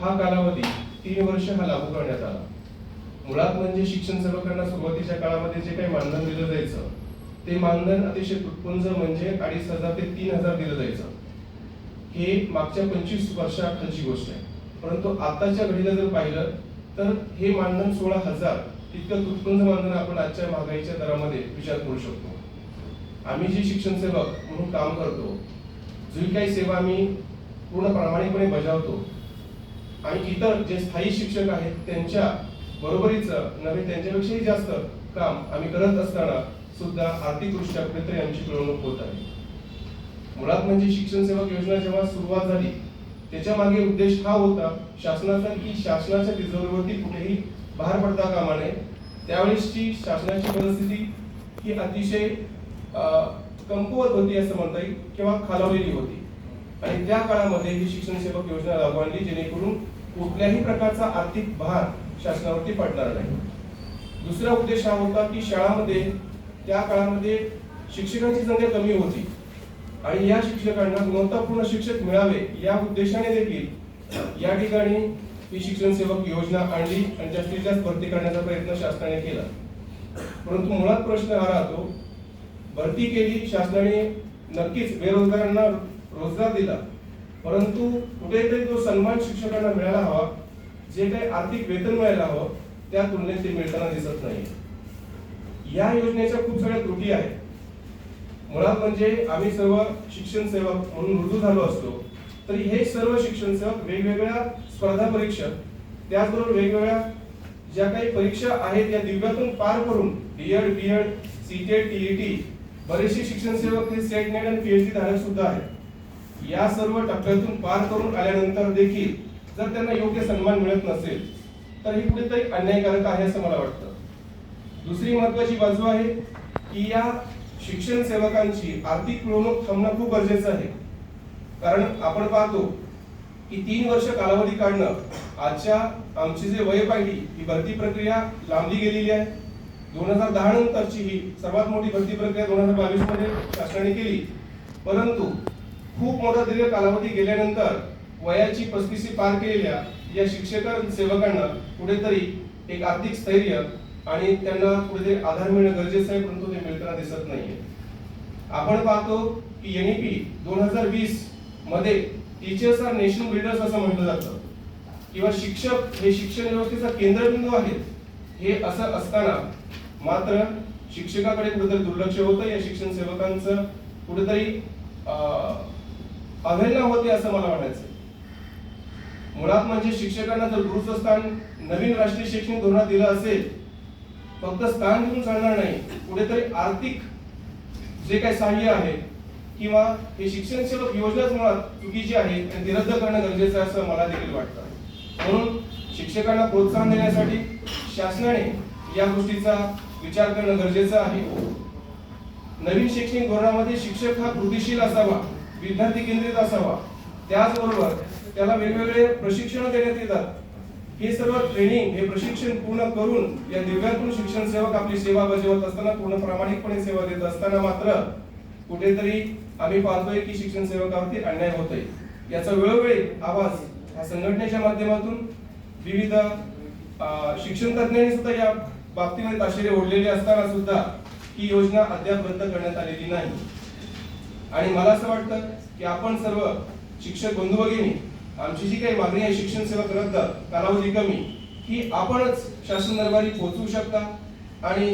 हा कालावधी तीन वर्ष हा लागू करण्यात आला. मुळात म्हणजे शिक्षण सेवकांना सुरुवातीच्या काळामध्ये जे काही मानधन दिलं जायचं ते मानधन अतिशय तुटपुंज म्हणजे अडीच हजार ते तीन हजार दिलं जायचं. हे मागच्या पंचवीस वर्षाखालची गोष्ट आहे. परंतु आताच्या घडीला जर पाहिलं तर हे मानधन सोळा हजार इतकं तुटपुंज मानधन आपण आजच्या महागाईच्या दरामध्ये विचार करू शकतो. आम्ही जे शिक्षण सेवक म्हणून काम करतो जी काही सेवा आम्ही पूर्ण प्रामाणिकपणे बजावतो आणि इतर जे स्थायी शिक्षक आहेत त्यांच्या बरोबरीचं नव्हे त्यांच्यापेक्षाही जास्त काम आम्ही करत असताना सुद्धा आर्थिकदृष्ट्या कुठेतरी आमची पिळवणूक होत आहे. मुळात म्हणजे शिक्षण सेवक योजना जेव्हा सुरुवात झाली त्याच्यामागे उद्देश हा होता शासनाचा की शासनाच्या तिजोरीवरती कुठेही भार पडता कामा नये. त्यावेळेसची शासनाची परिस्थिती ही अतिशय कमकुवत होती असं म्हणता येईल किंवा खालावलेली होती. आणि त्या काळामध्ये ही शिक्षण सेवक योजना लागू आणली जेणेकरून कुठल्याही प्रकारचा आर्थिक भार शासनावरती पडणार नाही. दुसरा उद्देश हा होता की शाळामध्ये त्या काळामध्ये शिक्षकांची संख्या कमी होती आणि या शिक्षकांना गुणवत्तापूर्ण शिक्षक मिळावे या उद्देशाने देखील या ठिकाणी ही शिक्षण सेवक योजना आणली आणि जास्तीत जास्त भरती करण्याचा प्रयत्न शासनाने केला. परंतु मुळात प्रश्न हा राहतो भरती केली शासनाने नक्कीच बेरोजगारांना रोजगार दिला. परंतु कुठेतरी तो सन्मान शिक्षकांना मिळायला हवा. जे काही आर्थिक वेतन मिळायला हवं त्या तुलनेत ते मिळताना दिसत नाही. या योजनेच्या खूप साऱ्या त्रुटी आहेत. मुळात म्हणजे आम्ही सर्व शिक्षण सेवक म्हणून रुजू झालो असतो तरी हे सर्व शिक्षण सेवक वेगवेगळ्या स्पर्धा परीक्षा त्याचबरोबर वेगवेगळ्या ज्या काही परीक्षा आहेत या दिव्यातून पार करून डीएड बीएड ई टीईटी बरेचसे शिक्षण सेवक हे सेट नेट आणि पीएचडी धारक सुद्धा आहेत. या सर्व टप्प्यातून पार करून आल्यानंतर देखील जर त्यांना योग्य सन्मान मिळत नसेल तर ही कुठेतरी अन्यायकारक आहे असं मला वाटतं. दुसरी महत्वाची बाजू आहे की या शिक्षण सेवकांची आर्थिक पिळवणूक थांबणं खूप गरजेचं आहे. कारण आपण पाहतो की तीन वर्ष कालावधी काढणं आजच्या आमची जे वय पाहिली ही भरती प्रक्रिया लांबली गेलेली आहे. दोन हजार दहा नंतरची ही सर्वात मोठी भरती प्रक्रिया दोन हजार बावीसमध्ये शासनाने केली. परंतु खूप मोठा दीर्घ कालावधी गेल्यानंतर वयाची पस्तीसी पार केलेल्या या शिक्षक सेवकांना कुठेतरी एक आर्थिक स्थैर्य आणि त्यांना कुठेतरी आधार मिळणं गरजेचं आहे परंतु ते मिळताना दिसत नाहीये. आपण पाहतो की एनईपी दोन हजार वीसमध्ये टीचर्स आर नेशन बिल्डर्स असं म्हटलं जातं. किंवा शिक्षक हे शिक्षण व्यवस्थेचा केंद्रबिंदू आहेत हे असं असताना मात्र शिक्षकाकडे कुठेतरी दुर्लक्ष होतं. या शिक्षण सेवकांचं कुठेतरी अं, अवहेलना होते असं मला म्हणायचं मुळात म्हणजे शिक्षकांना जर गुरुस्थान नवीन राष्ट्रीय शैक्षणिक धोरणात दिलं असेल फक्त स्थान घेऊन चालणार नाही कुठेतरी आर्थिक जे काही सहाय्य आहे किंवा हे शिक्षण सेवक योजनाच मुळात चुकीची आहे आणि ती रद्द करणं गरजेचं आहे असं मला देखील वाटतं. म्हणून शिक्षकांना प्रोत्साहन देण्यासाठी शासनाने या गोष्टीचा विचार करणं गरजेचं आहे. नवीन शैक्षणिक धोरणामध्ये शिक्षक हा कृतीशील असावा. विद्यार्थी केंद्रित असावा. त्याचबरोबर त्याला वेगवेगळे प्रशिक्षण देण्यात येतात. हे सर्व ट्रेनिंग हे प्रशिक्षण पूर्ण करून या दिव्यांतून शिक्षण सेवक आपली सेवा बजावत असताना पूर्ण प्रामाणिकपणे सेवा देत असताना मात्र कुठेतरी आम्ही पाहतोय की शिक्षण सेवकावरती अन्याय होतोय. याचा वेळोवेळी आवाज ह्या संघटनेच्या माध्यमातून विविध शिक्षण तज्ञांनी सुद्धा या बाबतीमध्ये ताशेरे ओढलेले असताना सुद्धा ही योजना अद्याप रद्द करण्यात आलेली नाही. आणि मला असं वाटतं की आपण सर्व शिक्षक बंधू भगिनी आमची जी काही मागणी आहे शिक्षण सेवक रद्द कालावधी कमी ही आपणच शासन दरबारी पोहोचवू शकता. आणि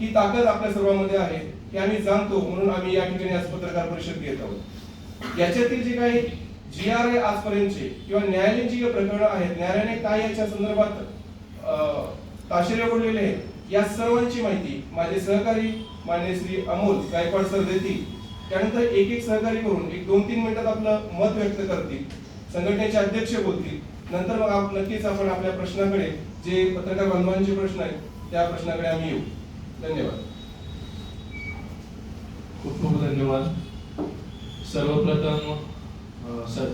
ही ताकद आपल्या सर्वांमध्ये आहे हे आम्ही जाणतो म्हणून आम्ही या ठिकाणी आज पत्रकार परिषद घेत आहोत. याच्यातील जे काही जी आर आहे आजपर्यंतचे किंवा न्यायालयीन जी काही प्रकरणं आहेत न्यायालयाने काय याच्या संदर्भात अं, ताशेरे ओढलेले आहेत या सर्वांची माहिती माझे सहकारी मान्य श्री अमोल गायकवाड सर देतील. त्यानंतर एक एक सहकारी करून एक दोन तीन मिनिटात आपलं मत व्यक्त करतील संघटनेचे अध्यक्ष बोलतील. नंतर मग आप नक्कीच आपण आपल्या प्रश्नाकडे जे पत्रकार बांधवांचे प्रश्न आहेत त्या प्रश्नाकडे आम्ही येऊ. धन्यवाद. खूप खूप धन्यवाद. सर्वप्रथम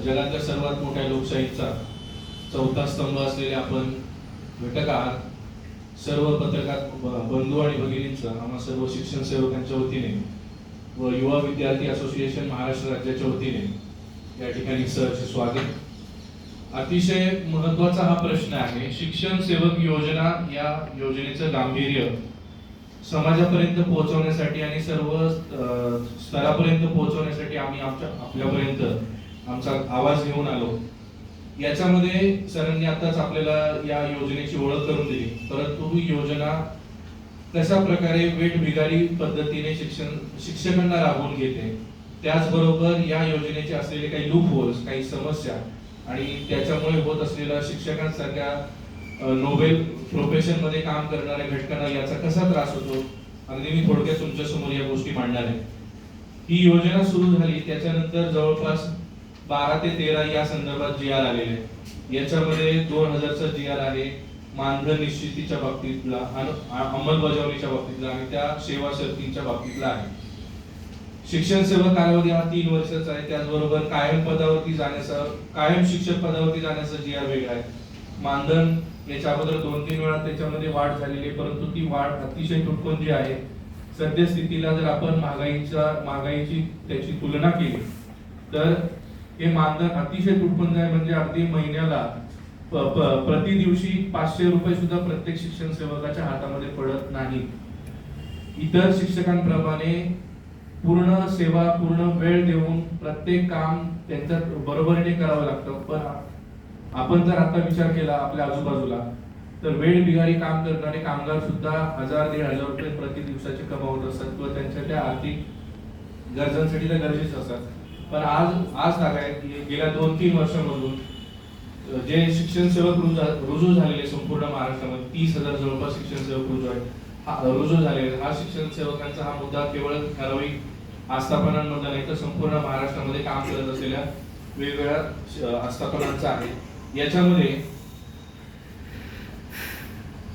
जगातल्या सर्वात मोठ्या लोकशाहीचा चौथा स्तंभ असलेले आपण घटक आहात. सर्व पत्रकार बंधू आणि भगिनींचं आम्हा सर्व शिक्षण सेवकांच्या वतीने व युवा विद्यार्थी असोसिएशन महाराष्ट्र राज्याच्या वतीने या ठिकाणी सहर्ष स्वागत. अतिशय महत्त्वाचा हा प्रश्न आहे शिक्षण सेवक योजना या योजनेचं गांभीर्य समाजापर्यंत पोहोचवण्यासाठी आणि सर्व स्तरापर्यंत पोहोचवण्यासाठी आम्ही आमच्या आपल्यापर्यंत आमचा आवाज घेऊन आलो. याच्यामध्ये सरांनी आताच आपल्याला या योजनेची ओळख करून दिली. परंतु ही योजना कशा प्रकारे वेठबिगारी पद्धतीने शिक्षण शिक्षकांना राबवून घेते. त्याचबरोबर या योजनेचे असलेले काही लूप होल्स काही समस्या आणि त्याच्यामुळे होत असलेला शिक्षकांसारख्या नोबेल प्रोफेशनमध्ये काम करणाऱ्या घटकांना याचा कसा त्रास होतो? अगदी मी थोडक्यात तुमच्यासमोर या गोष्टी मांडणार आहे. ही योजना सुरू झाली त्याच्यानंतर जवळपास बारा ते तेरा या संदर्भात जी आर आलेले. याच्यामध्ये दोन हजारचा जी आर आहे. मानधन निश्चितीच्या बाबतीतला अंमलबजावणीच्या बाबतीतला आणि त्या सेवा शर्तींच्या बाबतीतला आहे. शिक्षण सेवा कालावधी हा तीन वर्षाचा आहे. त्याचबरोबर कायम पदावरती जाण्याचा कायम शिक्षक पदावरती जाण्याचा जी आर वेगळा आहे. मानधन याच्या अगोदर दोन तीन वेळा त्याच्यामध्ये वाढ झालेली आहे. परंतु ती वाढ अतिशय तुटपुंजी आहे सद्यस्थितीला जर आपण महागाईच्या महागाईची त्याची तुलना केली तर हे मानधन अतिशय तुटपुंज आहे. म्हणजे अगदी महिन्याला प्रति दिवशी पाचशे रुपये सुद्धा प्रत्येक शिक्षण सेवकाच्या हातामध्ये पडत नाही. इतर शिक्षकांप्रमाणे पूर्ण सेवा पूर्ण वेळ देऊन प्रत्येक काम त्यांच्या बरोबरीने करावं लागतं. पण आपण जर आता विचार केला आपल्या आजूबाजूला तर वेळ बिगारी काम करणारे कामगार सुद्धा हजार दीड हजार रुपये प्रति दिवसाचे कमावत असतात किंवा त्यांच्या त्या आर्थिक गरजांसाठी त्या गरजेच असतात. पण आज आज तागायत गेल्या दोन तीन वर्षामधून जे शिक्षण सेवक रुजू रुजू झालेले संपूर्ण महाराष्ट्रामध्ये तीस हजार जवळपास शिक्षण सेवक रुजू आहेत. हा रुजू झालेले हा शिक्षण सेवकांचा हा मुद्दा केवळ ठराविक आस्थापनांमधला नाही तर संपूर्ण महाराष्ट्रामध्ये काम करत असलेल्या वेगवेगळ्या आस्थापनांचा आहे. याच्यामध्ये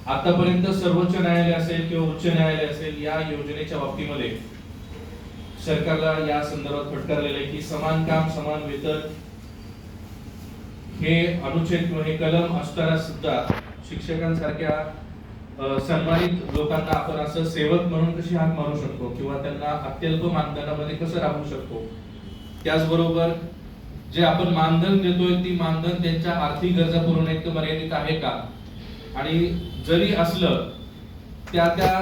आतापर्यंत सर्वोच्च न्यायालय असेल किंवा उच्च न्यायालय असेल या योजनेच्या बाबतीमध्ये सरकारला या संदर्भात फटकारलेलं आहे की समान काम समान वेतन हे अनुच्छेद किंवा हे कलम असताना सुद्धा शिक्षकांसारख्या सन्मानित लोकांना आपण असं सेवक म्हणून कशी हाक मारू शकतो? किंवा त्यांना अत्यल्प मानधनामध्ये कसं राबवू शकतो? त्याचबरोबर जे आपण मानधन देतोय ती मानधन त्यांच्या आर्थिक गरजा पुरवण्या इतकं मर्यादित आहे का? आणि जरी असलं त्या त्या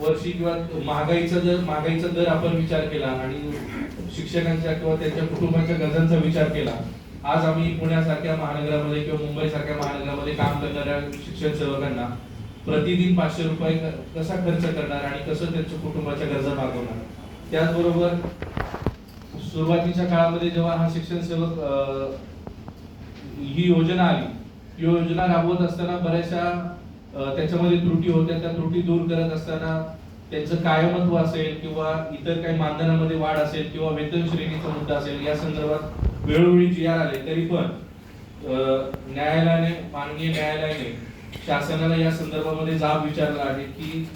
वर्षी किंवा महागाईचा जर महागाईचा दर आपण विचार केला आणि शिक्षकांच्या किंवा त्यांच्या कुटुंबाच्या गरजांचा विचार केला आज आम्ही पुण्यासारख्या महानगरामध्ये किंवा मुंबईसारख्या महानगरामध्ये काम करणाऱ्या शिक्षण सेवकांना प्रतिदिन पाचशे रुपये कसा खर्च करणार आणि कसं त्यांच्या कुटुंबाच्या गरजा भागवणार? त्याचबरोबर सुरुवातीच्या काळामध्ये जेव्हा हा शिक्षण सेवक ही योजना आली ही योजना राबवत असताना बऱ्याचशा त्याच्यामध्ये त्रुटी होत्या. त्या त्रुटी दूर करत असताना त्यांचं कायमत्व असेल किंवा इतर काही मानधनामध्ये वाढ असेल किंवा वेतन श्रेणीचा मुद्दा असेल या संदर्भात वेळोवेळी जी आर आले तरी पण न्यायालयाने माननीय न्यायालयाने शासनाला या संदर्भामध्ये जाब विचारला आहे की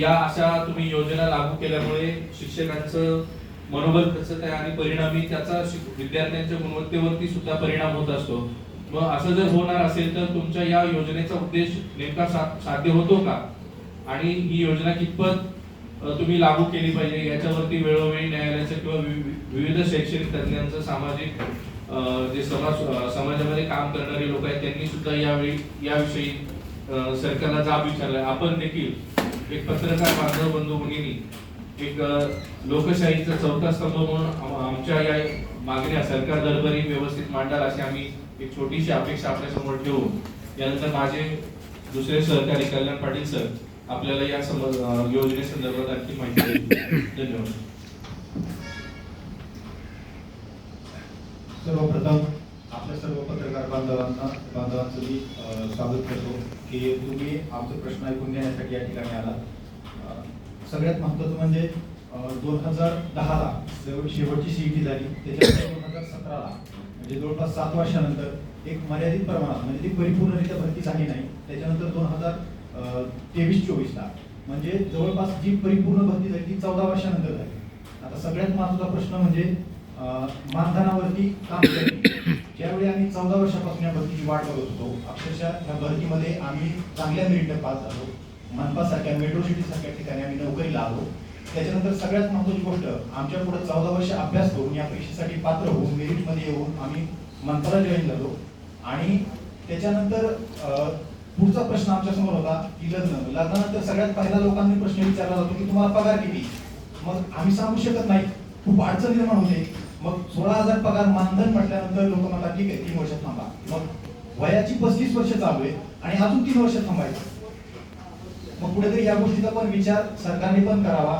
या अशा तुम्ही योजना लागू केल्यामुळे शिक्षकांचं मनोबल कसं आहे आणि परिणामी त्याचा विद्यार्थ्यांच्या गुणवत्तेवरती सुद्धा परिणाम होत असतो. मग असं जर होणार असेल तर तुमच्या या योजनेचा उद्देश नेमका सा- साध्य होतो का? आणि ही योजना कितपत तुम्ही लागू केली पाहिजे. याच्यावरती वेळोवेळी न्यायालयाचं किंवा विविध शैक्षणिक तज्ञांचं सामाजिक जे समाज समाजामध्ये काम करणारे लोक आहेत त्यांनी सुद्धा यावेळी याविषयी सरकारला जाब विचारलाय. आपण देखील एक पत्रकार बांधव बंधू भगिनी एक लोकशाहीचा चौथा स्तंभ म्हणून आमच्या या मागण्या सरकार दरबारी व्यवस्थित मांडाल अशी आम्ही एक छोटीशी अपेक्षा आपल्यासमोर ठेवू. यानंतर माझे दुसरे सहकारी कल्याण पाटील सर आपल्याला या समज योजनेसंदर्भात आणखी माहिती धन्यवाद. सर्वप्रथम आपल्या सर्व पत्रकार बांधवांना बांधवांचं मी स्वागत करतो की तुम्ही आमचे प्रश्न ऐकून घेण्यासाठी या ठिकाणी आला सगळ्यात महत्त्वाचं म्हणजे दोन हजार दहाला शेवटची सीईटी झाली. त्याच्यानंतर दोन हजार सतराला म्हणजे जवळपास सात वर्षानंतर एक मर्यादित प्रमाणात म्हणजे ती परिपूर्णरित्या भरती झाली नाही. त्याच्यानंतर दोन हजार तेवीस चोवीसला म्हणजे जवळपास जी परिपूर्ण भरती झाली ती चौदा वर्षानंतर झाली. आता सगळ्यात महत्त्वाचा प्रश्न म्हणजे मानधनावरती काम करणे. ज्यावेळी आम्ही चौदा वर्षापासून या भरतीची वाट बघत होतो अक्षरशः या भरतीमध्ये आम्ही चांगल्या मेरिटने पास झालो. मनपासारख्या मेट्रो सिटी सारख्या ठिकाणी आम्ही नोकरीला आलो त्याच्यानंतर सगळ्यात महत्त्वाची गोष्ट आमच्या पुढे चौदा वर्ष अभ्यास करून या परीक्षेसाठी पात्र होऊन मेरिटमध्ये येऊन आम्ही मनपाला जॉईन झालो. आणि त्याच्यानंतर पुढचा प्रश्न आमच्यासमोर होता की लग्न. लग्नानंतर सगळ्यात पहिला लोकांनी प्रश्न विचारला जातो की तुम्हाला पगार किती? मग आम्ही सांगू शकत नाही. खूप अडचण निर्माण होते. मग सोळा हजार पगार मानधन म्हटल्यानंतर लोक म्हणतात ठीक आहे तीन वर्ष थांबा. मग वयाची पस्तीस वर्ष चालू आहे आणि अजून तीन वर्ष थांबायचं. मग कुठेतरी या गोष्टीचा पण विचार सरकारने पण करावा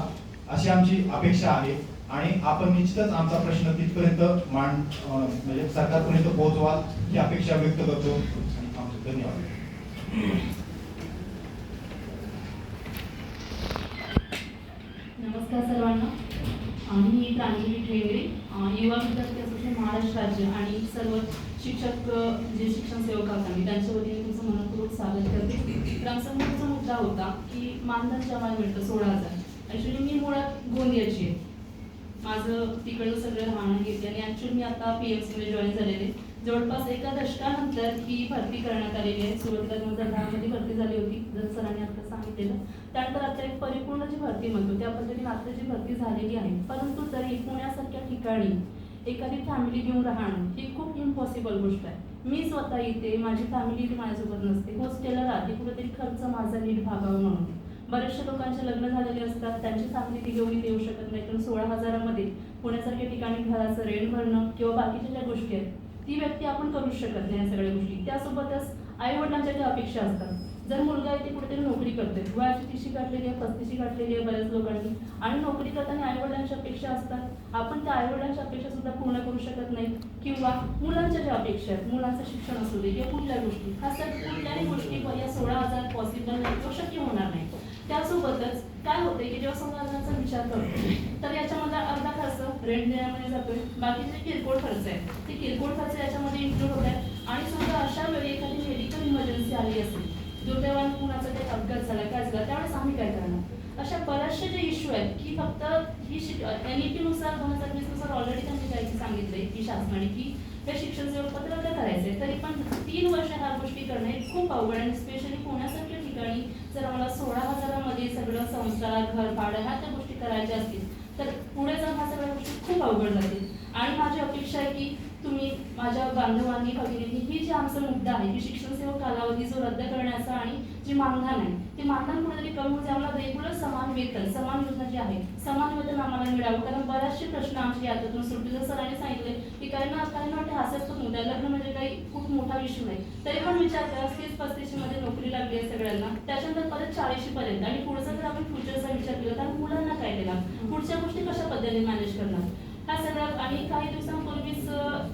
अशी आमची अपेक्षा आहे. आणि आपण निश्चितच आमचा प्रश्न तिथपर्यंत मांड म्हणजे सरकारपर्यंत पोहोचवाल ही अपेक्षा व्यक्त करतो. आणि धन्यवाद. नमस्कार सर्वांना. मी प्रांजली ठेंगरे युवा विद्यार्थी असोसिएशन महाराष्ट्र राज्य आणि सर्व शिक्षक जे शिक्षण सेवक आहात आम्ही त्यांच्या वतीने तुमचं मनपूर्वक स्वागत करते. तर मुद्दा होता की मानधन जमा मिळतं सोळा हजार. ॲक्च्युली मी मुळात गोंदियाची आहे. माझं तिकडलं सगळं राहणं घेते आणि ॲक्च्युली मी आता पी एम सीमध्ये जॉईन झालेले. जवळपास एका दशकानंतर ही भरती करण्यात आलेली आहे. सुरुवातीला दोन हजार दहामध्ये भरती झाली होती जर सरांनी आता सांगितलेलं. त्यानंतर आता एक परिपूर्ण जी भरती म्हणतो त्या पद्धतीने आता जी भरती झालेली आहे. परंतु तरी पुण्यासारख्या ठिकाणी एखादी फॅमिली घेऊन राहणं ही खूप इम्पॉसिबल गोष्ट आहे. मी स्वतः इथे माझी फॅमिली इथे माझ्यासोबत नसते. हॉस्टेलला राहते कुठेतरी खर्च माझा नीट भागावा म्हणून. बऱ्याचशा लोकांचे लग्न झालेले असतात त्यांची फॅमिली ती घेऊन देऊ शकत नाही. कारण सोळा हजारामध्ये पुण्यासारख्या ठिकाणी घराचं रेंट भरणं किंवा बाकीच्या ज्या गोष्टी आहेत ती व्यक्ती आपण करू शकत नाही या सगळ्या गोष्टी. त्यासोबतच आई वडिलांच्या ज्या अपेक्षा असतात जर मुलगा इथे कुठेतरी नोकरी करतोय वयाची तिशी काढलेली आहे पस्तीशी काढलेली आहे बऱ्याच लोकांनी आणि नोकरी करताना आई वडिलांच्या अपेक्षा असतात आपण त्या आई वडिलांच्या अपेक्षा सुद्धा पूर्ण करू शकत नाही किंवा मुलांच्या ज्या अपेक्षा आहेत मुलांचं शिक्षण असू दे किंवा कुठल्या गोष्टी ह्या सगळ्या कुठल्याही गोष्टी या सोळा हजार पॉसिबल नाही किंवा शक्य होणार नाही. त्यासोबतच काय होते की जेव्हा समाजाचा विचार करतो तर याच्यामध्ये अर्धा खर्च रेंट देण्यामध्ये जातोय. बाकीचे किरकोळ खर्च आहे ते किरकोळ खर्च याच्यामध्ये इन्क्लूड होत आहेत आणि सुद्धा अशा वेळी एखादी मेडिकल इमर्जन्सी आली असेल दुर्दैवाने कुणाचा काही अपघात झाला काय झाला त्यावेळेस आम्ही काय करणार? अशा बऱ्याचशा जे इश्यू आहेत की फक्त ही एन ई पी नुसार दोन हजार वीसनुसार ऑलरेडी त्यांनी काही सांगितलंय की शासनाने की हे शिक्षण सेवा पत्र करायचं आहे तरी पण तीन वर्ष ह्या गोष्टी करणे खूप अवघड आणि स्पेशली कोणासाठी ठिकाणी जर आम्हाला सोळा हजारामध्ये सगळं संसार घर भाडं ह्या त्या गोष्टी करायच्या असतील तर पुढे जाऊन ह्या सगळ्या गोष्टी खूप अवघड जातील. आणि माझी अपेक्षा आहे की तुम्ही माझ्या बांधवांनी भगिनींनी ही जी आमचा मुद्दा आहे की शिक्षण सेवा कालावधी जो रद्द करण्याचा आणि जे मानधन आहे ते मानधन कुठेतरी कमी होते आम्हाला रेग्युलर समान वेतन समान योजना जी आहे समान वेतन आम्हाला मिळावं. कारण बरेचसे प्रश्न आमच्या यातून सुटले जर सरांनी सांगितले की काही ना काही ना वाटते हास्यास्पद मुद्दा लग्न म्हणजे काही खूप मोठा इश्यू नाही. तरी पण विचार करा तीस पस्तीसशे मध्ये नोकरी लागली आहे सगळ्यांना. त्याच्यानंतर परत चाळीशी पर्यंत. आणि पुढचा जर आपण फ्युचरचा विचार केला तर मुलांना काय देणार? पुढच्या गोष्टी कशा पद्धतीने मॅनेज करणार? हा सगळा आणि काही दिवसांपूर्वीच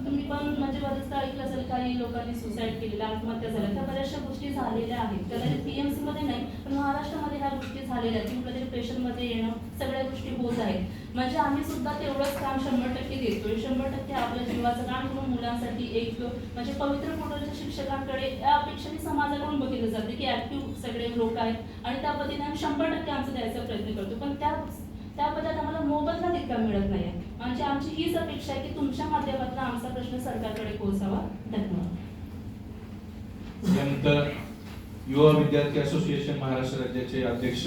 तुम्ही पण म्हणजे बरेचदा ऐकलं असेल काही लोकांनी सुसाईड केलेल्या आत्महत्या झाल्या त्या बऱ्याचशा गोष्टी झालेल्या आहेत. कदाचित पीएमसी मध्ये नाही पण महाराष्ट्रामध्ये ह्या गोष्टी झालेल्या आहेत. की कुठेतरी येणं सगळ्या गोष्टी होत आहेत. म्हणजे आम्ही सुद्धा तेवढंच काम शंभर टक्के देतोय. शंभर टक्के आपल्या जीवाचं काम करून मुलांसाठी एक म्हणजे पवित्र फोटोच्या शिक्षकांकडे या अपेक्षाने समाजाकडून बघितलं जाते की ऍक्टिव्ह सगळे लोक आहेत. आणि त्या पद्धतीने आम्ही शंभर टक्के आमचं द्यायचा प्रयत्न करतो. पण त्या त्या पद्धतीत आम्हाला मोबदला तितका मिळत नाही. म्हणजे आमची हीच अपेक्षा आहे की तुमच्या माध्यमातून आमचा प्रश्न सरकारकडे पोहोचावा. धन्यवाद. त्यानंतर युवा विद्यार्थी असोसिएशन महाराष्ट्र राज्याचे अध्यक्ष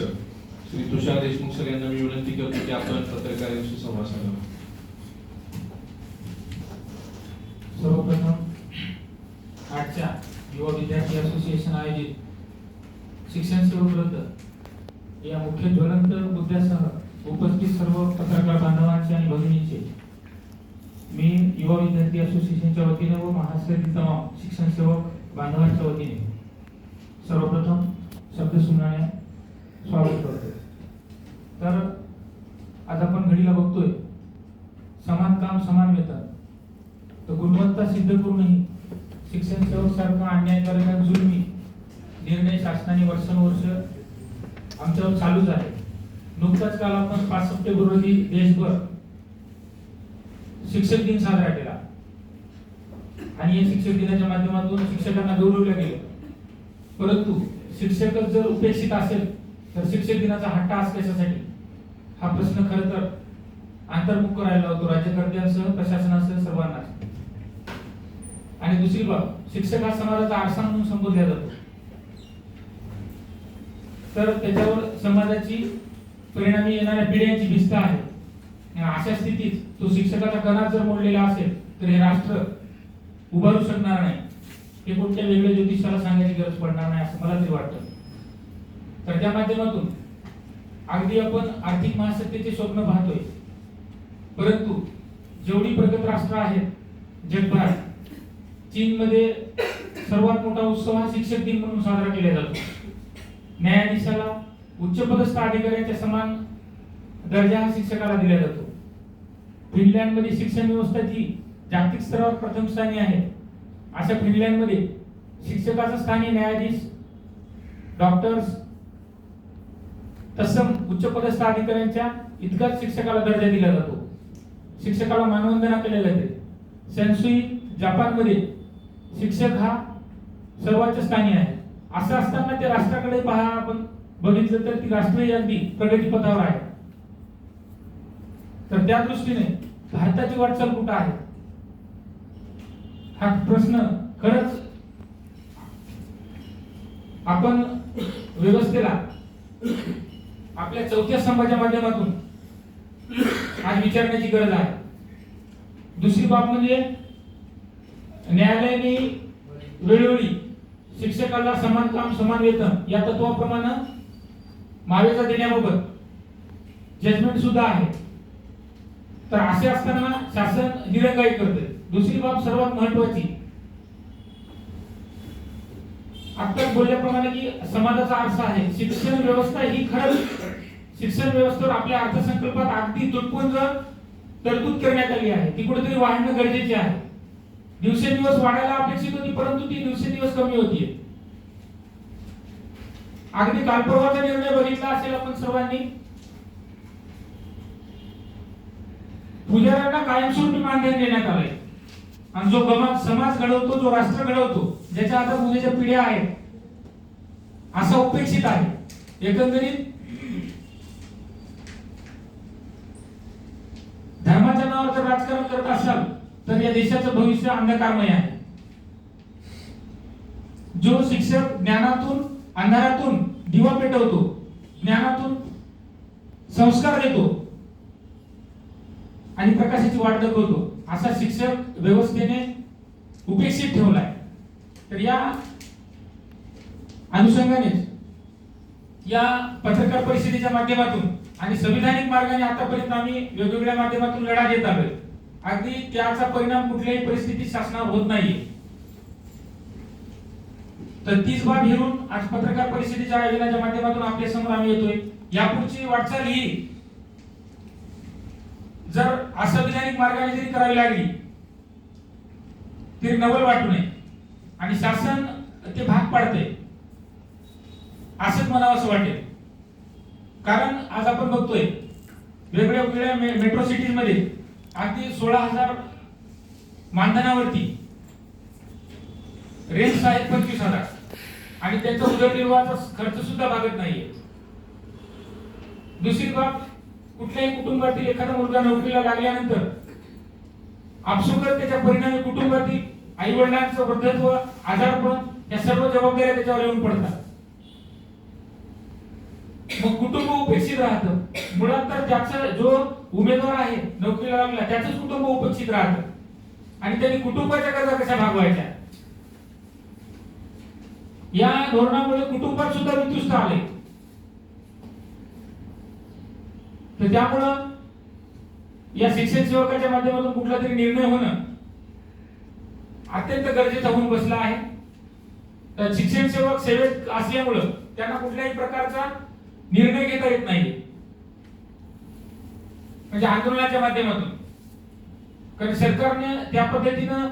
श्री तुषार देशमुख सर यांना मी विनंती करतो की आपण पत्रकारांशी संवाद साधावा सर्वप्रथम आजच्या युवा विद्यार्थी असोसिएशन आयोजित शिक्षण सेवक रद्द या मुख्य ज्वलंत मुद्द्यासह उपस्थित सर्व पत्रकार बांधवांचे आणि भगिनींचे. मी युवा विद्यार्थी असोसिएशनच्या वतीने व महाराष्ट्रातील तमाम शिक्षण सेवक बांधवांच्या वतीने सर्वप्रथम शब्द सुनाने स्वागत करतो. तर आज आपण घडीला बघतोय समान काम समान वेतन. तर गुणवत्ता सिद्ध करूनही शिक्षण सेवक सारखा अन्यायकारक आणि जुलमी निर्णय शासनाने वर्षानुवर्ष आमच्यावर चालूच आहे. नुकताच काल आपण पाच सप्टेंबर रोजी देशभर शिक्षक दिन साजरा केला. आणि या शिक्षक दिनाच्या माध्यमातून शिक्षकांना गौरवलं गेलं. परंतु शिक्षकच जर उपेक्षित असेल तर शिक्षक दिनाचा हट्टा आज कशासाठी? हा प्रश्न खर तर अंतर्मुख करायला होतो राज्यकर्त्यांसह प्रशासनासह सर्वांनाच आणि दुसरी बाब शिक्षक हा समाजाचा आरसा म्हणून संबोधला जातो. तर त्याच्यावर समाजाची परिणामी येणाऱ्या पिढ्यांची भिस्त आहे. अशा स्थितीत तो शिक्षकाचा कणा जर मोडलेला असेल तर हे राष्ट्र उभारू शकणार नाही. हे कोणत्या वेगळ्या ज्योतिषाला सांगायची गरज पडणार नाही असं मला तरी वाटतं. तर त्या माध्यमातून अगदी आपण आर्थिक महासत्तेचे स्वप्न पाहतोय. परंतु जेवढी प्रगत राष्ट्र आहेत जगभरात चीनमध्ये सर्वात मोठा उत्सव हा शिक्षक दिन म्हणून साजरा केला जातो. न्यायाधीशाला उच्चपदस्थ अधिकाऱ्याच्या समान दर्जा हा शिक्षकाला दिला जातो. फिनलँडमध्ये शिक्षण व्यवस्था जी जागतिक स्तरावर प्रथम स्थानी आहे अशा फिनलँडमध्ये शिक्षकाचं स्थानी न्यायाधीश डॉक्टर्स तत्सम उच्चपदस्थ अधिकाऱ्यांच्या इतकाच शिक्षकाला दर्जा दिला जातो. शिक्षकाला मानवंदना केल्या जाते. सॅनसुई जपानमध्ये शिक्षक हा सर्वोच्च स्थानी आहे. असं असताना ते राष्ट्राकडे पहा आपण. बघितलं तर ती राष्ट्रीय अगदी प्रगतीपथावर आहे. तर त्या दृष्टीने भारताची वाटचाल कुठं आहे? हा प्रश्न खरंच आपण व्यवस्थेला आपल्या चौथ्या स्तंभाच्या माध्यमातून आज विचारण्याची गरज आहे. दुसरी बाब म्हणजे न्यायालयाने वेळोवेळी शिक्षकाला समान काम समान वेतन या तत्वाप्रमाणे मावेचा देण्याबाबत जजमेंट सुद्धा आहे. तर असे असताना शासन दिरंगाई करते दुसरी बाब सर्वात महत्वाची. आत्ताच बोलल्याप्रमाणे की समाजाचा आरसा आहे. शिक्षण व्यवस्था ही खरंच शिक्षण व्यवस्थेवर आपल्या अर्थसंकल्पात अगदी तुटपुंज तरतूद करण्यात आली आहे ती कुठेतरी वाढणं गरजेचे आहे. दिवसेंदिवस वाढायला अपेक्षित होती परंतु ती दिवसेंदिवस कमी होतीये. अगदी कालपर्वाचा निर्णय बघितला असेल आपण सर्वांनी. पुजाऱ्यांना कायमस्वरूपी मानधन देण्यात आलंय. आणि जो गमा समाज घडवतो जो राष्ट्र घडवतो ज्याच्या आता मुलीच्या पिढ्या आहेत असा उपेक्षित आहे. एकंदरीत धर्माच्या नावावर जर राजकारण करत असाल तर या देशाचं भविष्य अंधकारमय आहे. जो शिक्षक ज्ञानातून अंधारातून दिवा पेटवतो ज्ञानातून संस्कार देतो आणि प्रकाशाची वाट दाखवतो. असा शिक्षक व्यवस्थेने उपेक्षित ठेवलाय. तर या अनुषंगाने या पत्रकार परिषदेच्या माध्यमातून आणि संविधानिक मार्गाने आतापर्यंत आम्ही वेगवेगळ्या माध्यमातून लढा देत आलोय. अगदी त्याचा परिणाम कुठल्याही परिस्थितीत शासनावर होत नाहीये. तर तीच बाब घेऊन आज पत्रकार परिषदेच्या आयोजनाच्या माध्यमातून आपल्यासमोर आम्ही येतोय. यापुढची वाटचाल ही जर असंविधानिक मार्गाने जरी करावी लागली तरी नवल वाटू नये. आणि शासन ते भाग पाडते असंच म्हणावं असं वाटेल. कारण आज आपण बघतोय वेगळ्या वेगळ्या मे- मेट्रो सिटीजमध्ये अगदी सोळा हजार मानधनावरती रेंज आहेत पंचवीस हजार. आणि त्यांचा उदरनिर्वाहाचा खर्च सुद्धा भागत नाहीये. दुसरी बाब कुठल्याही कुटुंबातील एखादा मुलगा नोकरीला लागल्यानंतर आपसुकत त्याच्या परिणामी कुटुंबातील आई वडिलांचं वृद्धत्व आजारपण या सर्व जबाबदाऱ्या त्याच्यावर येऊन पडतात. मग कुटुंब उपेक्षित राहतं. मुळात तर त्याचा जो उमेदवार आहे नोकरीला लागला त्याच कुटुंब उपेक्षित राहतं. आणि त्यांनी कुटुंबाच्या गरजा कशा भागवायच्या? या धोरणामुळे कुटुंबात सुद्धा ऋतुस्थ आले. तर त्यामुळं या शिक्षण सेवकाच्या माध्यमातून कुठला तरी निर्णय होणं अत्यंत गरजेचं होऊन बसला आहे. तर शिक्षण सेवक सेवेत असल्यामुळं त्यांना कुठल्याही प्रकारचा निर्णय घेता येत नाही म्हणजे आंदोलनाच्या माध्यमातून. कारण सरकारने त्या पद्धतीनं